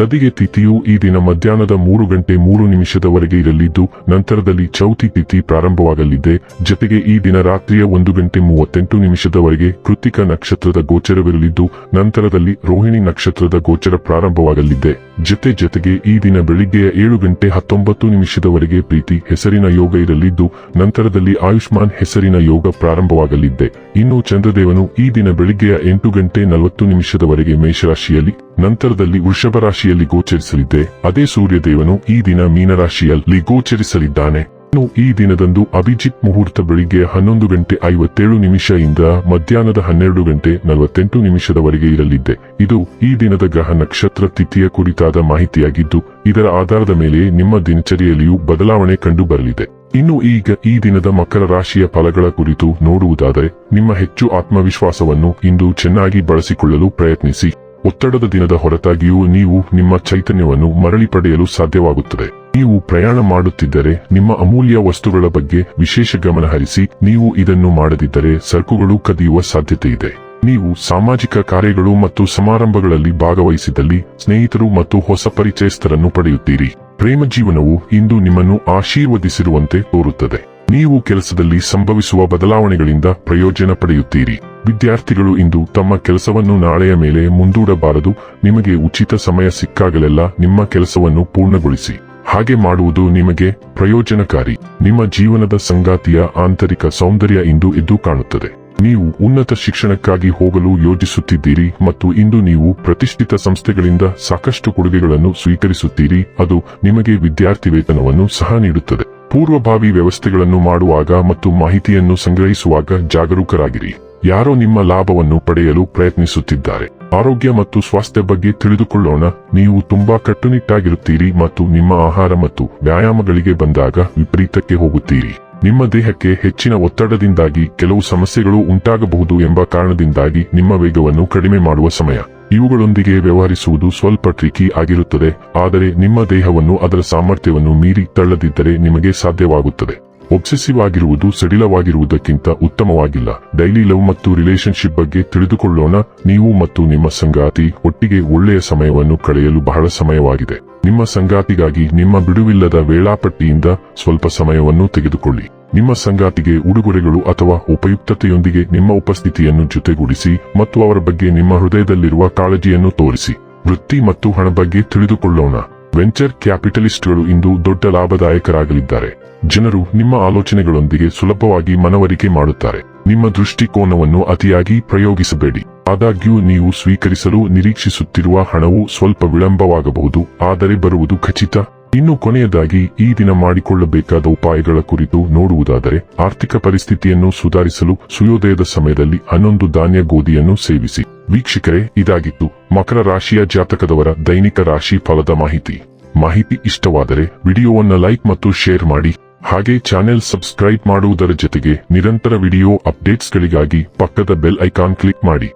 ತದಿಗೆ ತಿಥಿಯು ಈ ದಿನ ಮಧ್ಯಾಹ್ನದ ಮೂರು ಗಂಟೆ ಮೂರು ನಿಮಿಷದವರೆಗೆ ಇರಲಿದ್ದು, ನಂತರದಲ್ಲಿ ಚೌತಿ ತಿಥಿ ಪ್ರಾರಂಭವಾಗಲಿದೆ. ಜತೆಗೆ ಈ ದಿನ ರಾತ್ರಿಯ ಒಂದು ಗಂಟೆ ಮೂವತ್ತೆಂಟು ನಿಮಿಷದವರೆಗೆ ಕೃತಿಕ ನಕ್ಷತ್ರದ ಗೋಚರವಿರಲಿದ್ದು, ನಂತರದಲ್ಲಿ ರೋಹಿಣಿ ನಕ್ಷತ್ರದ ಗೋಚರ ಪ್ರಾರಂಭವಾಗಲಿದೆ. ಜತೆ ಜೊತೆಗೆ ಈ ದಿನ ಬೆಳಿಗ್ಗೆಯ ಏಳು ಗಂಟೆ ಹತ್ತೊಂಬತ್ತು ನಿಮಿಷದವರೆಗೆ ಪ್ರೀತಿ ಹೆಸರಿನ ಯೋಗ ಇರಲಿದ್ದು, ನಂತರದಲ್ಲಿ ಆಯುಷ್ಮಾನ್ ಹೆಸರಿನ ಯೋಗ ಪ್ರಾರಂಭವಾಗಲಿದೆ. ಇನ್ನು ಚಂದ್ರದೇವನು ಈ ದಿನ ಬೆಳಿಗ್ಗೆಯ ಎಂಟು ಗಂಟೆ ನಲವತ್ತು ನಿಮಿಷದವರೆಗೆ ಮೇಷರಾಶಿಯಲ್ಲಿ ನಂತರದಲ್ಲಿ ವೃಷಭ ರಾಶಿಯಲ್ಲಿ ಗೋಚರಿಸಲಿದ್ದೆ. ಅದೇ ಸೂರ್ಯದೇವನು ಈ ದಿನ ಮೀನರಾಶಿಯಲ್ಲಿ ಗೋಚರಿಸಲಿದ್ದಾನೆ. ಇನ್ನು ಈ ದಿನದಂದು ಅಭಿಜಿತ್ ಮುಹೂರ್ತ ಬೆಳಿಗ್ಗೆ ಹನ್ನೊಂದು ಗಂಟೆ ಐವತ್ತೇಳು ನಿಮಿಷದಿಂದ ಮಧ್ಯಾಹ್ನದ ಹನ್ನೆರಡು ಗಂಟೆ ನಲವತ್ತೆಂಟು ನಿಮಿಷದವರೆಗೆ ಇರಲಿದೆ ಇದು ಈ ದಿನದ ಗ್ರಹ ನಕ್ಷತ್ರ ತಿಥಿಯ ಕುರಿತಾದ ಮಾಹಿತಿಯಾಗಿದ್ದು, ಇದರ ಆಧಾರದ ಮೇಲೆ ನಿಮ್ಮ ದಿನಚರಿಯಲ್ಲಿಯೂ ಬದಲಾವಣೆ ಕಂಡು ಬರಲಿದೆ ಇನ್ನು ಈಗ ಈ ದಿನದ ಮಕರ ರಾಶಿಯ ಫಲಗಳ ಕುರಿತು ನೋಡುವುದಾದರೆ, ನಿಮ್ಮ ಹೆಚ್ಚು ಆತ್ಮವಿಶ್ವಾಸವನ್ನು ಇಂದು ಚೆನ್ನಾಗಿ ಬಳಸಿಕೊಳ್ಳಲು ಪ್ರಯತ್ನಿಸಿ. ಒತ್ತಡದ ದಿನದ ಹೊರತಾಗಿಯೂ ನೀವು ನಿಮ್ಮ ಚೈತನ್ಯವನ್ನು ಮರಳಿ ಪಡೆಯಲು ಸಾಧ್ಯವಾಗುತ್ತದೆ. ನೀವು ಪ್ರಯಾಣ ಮಾಡುತ್ತಿದ್ದರೆ ನಿಮ್ಮ ಅಮೂಲ್ಯ ವಸ್ತುಗಳ ಬಗ್ಗೆ ವಿಶೇಷ ಗಮನ ಹರಿಸಿ, ನೀವು ಇದನ್ನು ಮಾಡದಿದ್ದರೆ ಸರಕುಗಳು ಕದಿಯುವ ಸಾಧ್ಯತೆ ಇದೆ ನೀವು ಸಾಮಾಜಿಕ ಕಾರ್ಯಗಳು ಮತ್ತು ಸಮಾರಂಭಗಳಲ್ಲಿ ಭಾಗವಹಿಸಿದಲ್ಲಿ ಸ್ನೇಹಿತರು ಮತ್ತು ಹೊಸ ಪರಿಚಯಸ್ಥರನ್ನು ಪಡೆಯುತ್ತೀರಿ. ಪ್ರೇಮ ಜೀವನವು ಇಂದು ನಿಮ್ಮನ್ನು ಆಶೀರ್ವದಿಸಿರುವಂತೆ ತೋರುತ್ತದೆ. ನೀವು ಕೆಲಸದಲ್ಲಿ ಸಂಭವಿಸುವ ಬದಲಾವಣೆಗಳಿಂದ ಪ್ರಯೋಜನ ಪಡೆಯುತ್ತೀರಿ. ವಿದ್ಯಾರ್ಥಿಗಳು ಇಂದು ತಮ್ಮ ಕೆಲಸವನ್ನು ನಾಳೆಯ ಮೇಲೆ ಮುಂದೂಡಬಾರದು. ನಿಮಗೆ ಉಚಿತ ಸಮಯ ಸಿಕ್ಕಾಗಲೆಲ್ಲ ನಿಮ್ಮ ಕೆಲಸವನ್ನು ಪೂರ್ಣಗೊಳಿಸಿ. ಹಾಗೆ ಮಾಡುವುದು ನಿಮಗೆ ಪ್ರಯೋಜನಕಾರಿ. ನಿಮ್ಮ ಜೀವನದ ಸಂಗಾತಿಯ ಆಂತರಿಕ ಸೌಂದರ್ಯ ಇಂದು ಎದ್ದು ಕಾಣುತ್ತದೆ. ನೀವು ಉನ್ನತ ಶಿಕ್ಷಣಕ್ಕಾಗಿ ಹೋಗಲು ಯೋಜಿಸುತ್ತಿದ್ದೀರಿ ಮತ್ತು ಇಂದು ನೀವು ಪ್ರತಿಷ್ಠಿತ ಸಂಸ್ಥೆಗಳಿಂದ ಸಾಕಷ್ಟು ಕೊಡುಗೆಗಳನ್ನು ಸ್ವೀಕರಿಸುತ್ತೀರಿ. ಅದು ನಿಮಗೆ ವಿದ್ಯಾರ್ಥಿ ವೇತನವನ್ನು ಸಹ ನೀಡುತ್ತದೆ. ಪೂರ್ವಭಾವಿ ವ್ಯವಸ್ಥೆಗಳನ್ನು ಮಾಡುವಾಗ ಮತ್ತು ಮಾಹಿತಿಯನ್ನು ಸಂಗ್ರಹಿಸುವಾಗ ಜಾಗರೂಕರಾಗಿರಿ. ಯಾರೋ ನಿಮ್ಮ ಲಾಭವನ್ನು ಪಡೆಯಲು ಪ್ರಯತ್ನಿಸುತ್ತಿದ್ದಾರೆ. ಆರೋಗ್ಯ ಮತ್ತು ಸ್ವಾಸ್ಥ್ಯ ಬಗ್ಗೆ ತಿಳಿದುಕೊಳ್ಳೋಣ. ನೀವು ತುಂಬಾ ಕಟ್ಟುನಿಟ್ಟಾಗಿರುತ್ತೀರಿ ಮತ್ತು ನಿಮ್ಮ ಆಹಾರ ಮತ್ತು ವ್ಯಾಯಾಮಗಳಿಗೆ ಬಂದಾಗ ವಿಪರೀತಕ್ಕೆ ಹೋಗುತ್ತೀರಿ. ನಿಮ್ಮ ದೇಹಕ್ಕೆ ಹೆಚ್ಚಿನ ಒತ್ತಡದಿಂದಾಗಿ ಕೆಲವು ಸಮಸ್ಯೆಗಳು ಉಂಟಾಗಬಹುದು ಎಂಬ ಕಾರಣದಿಂದಾಗಿ ನಿಮ್ಮ ವೇಗವನ್ನು ಕಡಿಮೆ ಮಾಡುವ ಸಮಯ. ಇವುಗಳೊಂದಿಗೆ ವ್ಯವಹರಿಸುವುದು ಸ್ವಲ್ಪ ಟ್ರಿಕಿ ಆಗಿರುತ್ತದೆ, ಆದರೆ ನಿಮ್ಮ ದೇಹವನ್ನು ಅದರ ಸಾಮರ್ಥ್ಯವನ್ನು ಮೀರಿ ತಳ್ಳದಿದ್ದರೆ ನಿಮಗೆ ಸಾಧ್ಯವಾಗುತ್ತದೆ. ಒಬ್ಸೆಸಿವ್ ಆಗಿರುವುದು ಸಡಿಲವಾಗಿರುವುದಕ್ಕಿಂತ ಉತ್ತಮವಾಗಿಲ್ಲ. ಡೈಲಿ ಲವ್ ಮತ್ತು ರಿಲೇಶನ್ಶಿಪ್ ಬಗ್ಗೆ ತಿಳಿದುಕೊಳ್ಳೋಣ. ನೀವು ಮತ್ತು ನಿಮ್ಮ ಸಂಗಾತಿ ಒಟ್ಟಿಗೆ ಒಳ್ಳೆಯ ಸಮಯವನ್ನು ಕಳೆಯಲು ಬಹಳ ಸಮಯವಾಗಿದೆ. ನಿಮ್ಮ ಸಂಗಾತಿಗಾಗಿ ನಿಮ್ಮ ಬಿಡುವಿಲ್ಲದ ವೇಳಾಪಟ್ಟಿಯಿಂದ ಸ್ವಲ್ಪ ಸಮಯವನ್ನು ತೆಗೆದುಕೊಳ್ಳಿ. ನಿಮ್ಮ ಸಂಗಾತಿಗೆ ಉಡುಗೊರೆಗಳು ಅಥವಾ ಉಪಯುಕ್ತತೆಯೊಂದಿಗೆ ನಿಮ್ಮ ಉಪಸ್ಥಿತಿಯನ್ನು ಜೊತೆಗೂಡಿಸಿ ಮತ್ತು ಅವರ ಬಗ್ಗೆ ನಿಮ್ಮ ಹೃದಯದಲ್ಲಿರುವ ಕಾಳಜಿಯನ್ನು ತೋರಿಸಿ. ವೃತ್ತಿ ಮತ್ತು ಹಣ ಬಗ್ಗೆ ತಿಳಿದುಕೊಳ್ಳೋಣ. ವೆಂಚರ್ ಕ್ಯಾಪಿಟಲಿಸ್ಟ್ಗಳು ಇಂದು ದೊಡ್ಡ ಲಾಭದಾಯಕರಾಗಲಿದ್ದಾರೆ. ಜನರು ನಿಮ್ಮ ಆಲೋಚನೆಗಳೊಂದಿಗೆ ಸುಲಭವಾಗಿ ಮನವರಿಕೆ ಮಾಡುತ್ತಾರೆ. ನಿಮ್ಮ ದೃಷ್ಟಿಕೋನವನ್ನು ಅತಿಯಾಗಿ ಪ್ರಯೋಗಿಸಬೇಡಿ. ಆದಾಗ್ಯೂ ನೀವು ಸ್ವೀಕರಿಸಲು ನಿರೀಕ್ಷಿಸುತ್ತಿರುವ ಹಣವು ಸ್ವಲ್ಪ ವಿಳಂಬವಾಗಬಹುದು, ಆದರೆ ಬರುವುದು ಖಚಿತ. ಇನ್ನು ಕೊನೆಯದಾಗಿ ಈ ದಿನ ಮಾಡಿಕೊಳ್ಳಬೇಕಾದ ಉಪಾಯಗಳ ಕುರಿತು ನೋಡುವುದಾದರೆ ಆರ್ಥಿಕ ಪರಿಸ್ಥಿತಿಯನ್ನು ಸುಧಾರಿಸಲು ಸೂರ್ಯೋದಯದ ಸಮಯದಲ್ಲಿ ಹನ್ನೊಂದು ಧಾನ್ಯ ಗೋಧಿಯನ್ನು ಸೇವಿಸಿ. ವೀಕ್ಷಕರೇ, ಇದಾಗಿತ್ತು ಮಕರ ರಾಶಿಯ ಜಾತಕದವರ ದೈನಿಕ ರಾಶಿ ಫಲದ ಮಾಹಿತಿ. ಮಾಹಿತಿ ಇಷ್ಟವಾದರೆ ವಿಡಿಯೋವನ್ನು ಲೈಕ್ ಮತ್ತು ಶೇರ್ ಮಾಡಿ. ಹಾಗೆ ಚಾನೆಲ್ ಸಬ್ಸ್ಕ್ರೈಬ್ ಮಾಡುವುದರ ಜೊತೆಗೆ ನಿರಂತರ ವಿಡಿಯೋ ಅಪ್ಡೇಟ್ಸ್ಗಳಿಗಾಗಿ ಪಕ್ಕದ ಬೆಲ್ ಐಕಾನ್ ಕ್ಲಿಕ್ ಮಾಡಿ.